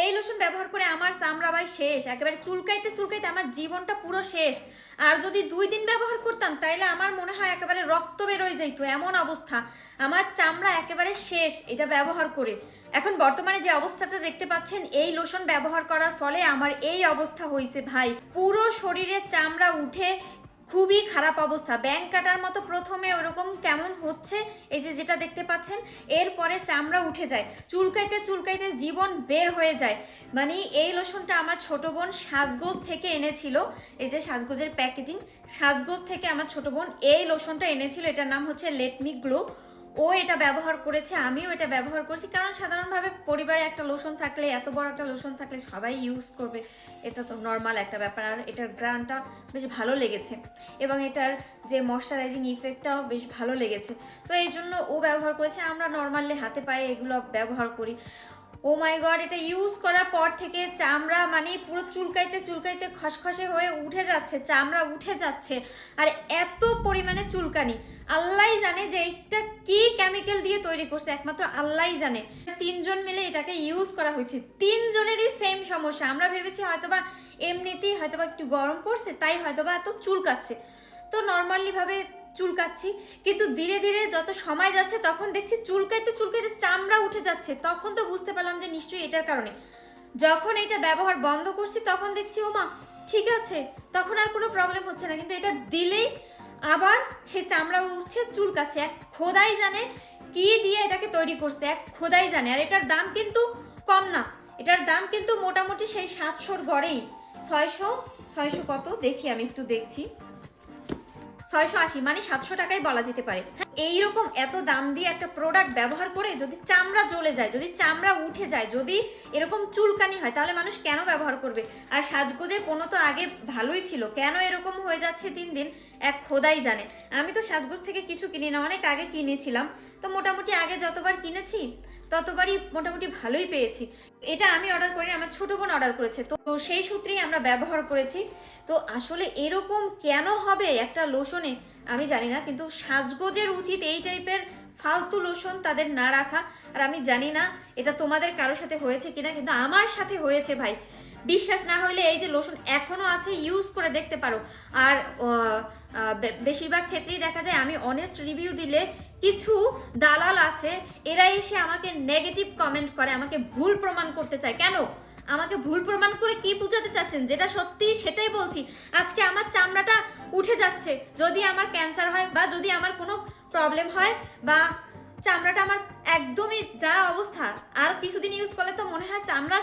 এই লোশন ব্যবহার করে আমার চামড়া ভাই শেষ। একেবারে চুলকাইতে চুলকাইতে আমার জীবনটা পুরো শেষ। আর যদি দুই দিন ব্যবহার করতাম, তাইলে আমার মনে হয় একেবারে রক্ত বেরোয় যাইত, এমন অবস্থা। আমার চামড়া একেবারে শেষ, এটা ব্যবহার করে। এখন বর্তমানে যে অবস্থাটা দেখতে পাচ্ছেন, এই লোশন ব্যবহার করার ফলে আমার এই অবস্থা হয়েছে ভাই। পুরো শরীরের চামড়া উঠে খুবই খারাপ অবস্থা। ব্যাংক কাটার মতো প্রথমে ওরকম কেমন হচ্ছে? এই যে যেটা দেখতে পাচ্ছেন, এরপরে চামড়া উঠে যায়। চুলকাইতে চুলকাইতে জীবন বের হয়ে যায়। মানে এই লোশনটা আমার ছোট বোন সাজগোজ থেকে এনেছিল। এই যে সাজগোজের প্যাকেজিং, সাজগোজ থেকে আমার ছোট বোন এই লোশনটা এনেছিল। এটার নাম হচ্ছে লেটমি গ্লো। ও এটা ব্যবহার করেছে, আমিও এটা ব্যবহার করছি। কারণ সাধারণভাবে পরিবারে একটা লোশন থাকলে, এত বড় একটা লোশন থাকলে সবাই ইউজ করবে। এটা তো নর্মাল একটা ব্যাপার। আর এটার গ্রানটা বেশ ভালো লেগেছে। এবং এটার যে ময়শ্চারাইজিং ইফেক্টটাও বেশ ভালো লেগেছে। তো এই জন্য ও ব্যবহার করেছে। আমরা নর্মালি হাতে পায়ে এগুলো ব্যবহার করি। ও মাই গড, এটা ইউজ করার পর থেকে চামড়া মানে পুরো চুলকাইতে চুলকাইতে খসখসে হয়ে উঠে যাচ্ছে, চামড়া উঠে যাচ্ছে। আর এত পরিমাণে চুলকানি। আল্লাহই জানে যে এইটা কি কেমিক্যাল দিয়ে তৈরি করছে, একমাত্র আল্লাহই জানে। তিনজন মিলে এটাকে ইউজ করা হয়েছে। তিনজনেরই সেম সমস্যা। আমরা ভেবেছি হয়তোবা এমনিতেই হয়তোবা একটু গরম পড়ছে, তাই হয়তোবা এত চুলকাচ্ছে। তো নর্মালি ভাবে চুলকাচ্ছি। কিন্তু ধীরে ধীরে যত সময় যাচ্ছে, তখন দেখছি চুলকাইতে চুলকাইতে চামড়া উঠে যাচ্ছে। তখন তো বুঝতে পারলাম যে নিশ্চয়ই এটার কারণে। যখন এটা ব্যবহার বন্ধ করছি, তখন দেখছি, ও মা, ঠিক আছে। তখন আর কোনো প্রবলেম হচ্ছে না। কিন্তু এটা দিলেই আবার সেই চামড়া উঠছে, চুলকাচ্ছে। এক খোদাই জানে কি দিয়ে এটাকে তৈরি করছে, এক খোদাই জানে। আর এটার দাম কিন্তু কম না। এটার দাম কিন্তু মোটামুটি সেই সাতশোর গড়েই। ছয়শো ছয়শো কত? দেখি আমি একটু দেখছি। ছয়শো আশি মানে সাতশো টাকাই বলা যেতে পারে। হ্যাঁ, এইরকম এত দাম দিয়ে একটা প্রোডাক্ট ব্যবহার করে যদি চামড়া জ্বলে যায় যদি চামড়া উঠে যায় যদি এরকম চুলকানি হয় তাহলে মানুষ কেন ব্যবহার করবে? আর সাজগোজের পণ্য তো আগে ভালোই ছিল কেন এরকম হয়ে যাচ্ছে দিন দিন এক খোদাই জানে। আমি তো সাজগোজ থেকে কিছু কিনি না অনেক আগে কিনেছিলাম। তো মোটামুটি আগে যতবার কিনেছি ততবারই মোটামুটি ভালোই পেয়েছি। এটা আমি অর্ডার করি আমার ছোটো বোন অর্ডার করেছে। তো সেই সূত্রেই আমরা ব্যবহার করেছি। তো আসলে এরকম কেন হবে একটা লোশনে আমি জানি না, কিন্তু সাজগোজের উচিত এই টাইপের ফালতু লোশন তাদের না রাখা। আর আমি জানি না এটা তোমাদের কারোর সাথে হয়েছে কিনা, কিন্তু আমার সাথে হয়েছে ভাই। বিশ্বাস না হলে এই যে লোশন এখনও আছে ইউজ করে দেখতে পারো। আর বেশিরভাগ ক্ষেত্রেই দেখা যায় আমি অনেস্ট রিভিউ দিলে কিছু দালাল আছে, এরা এসে আমাকে নেগেটিভ কমেন্ট করে, আমাকে ভুল প্রমাণ করতে চায়। কেন? আমাকে ভুল প্রমাণ করে কি বুঝাতে চাচ্ছেন? যেটা সত্যি সেটাই বলছি। আজকে আমার চামড়াটা উঠে যাচ্ছে। যদি আমার ক্যান্সার হয় বা যদি আমার কোনো প্রবলেম হয় বা চামড়াটা আমার একদমই যা অবস্থা, আর কিছুদিন ইউজ করলে তো মনে হয় চামড়ার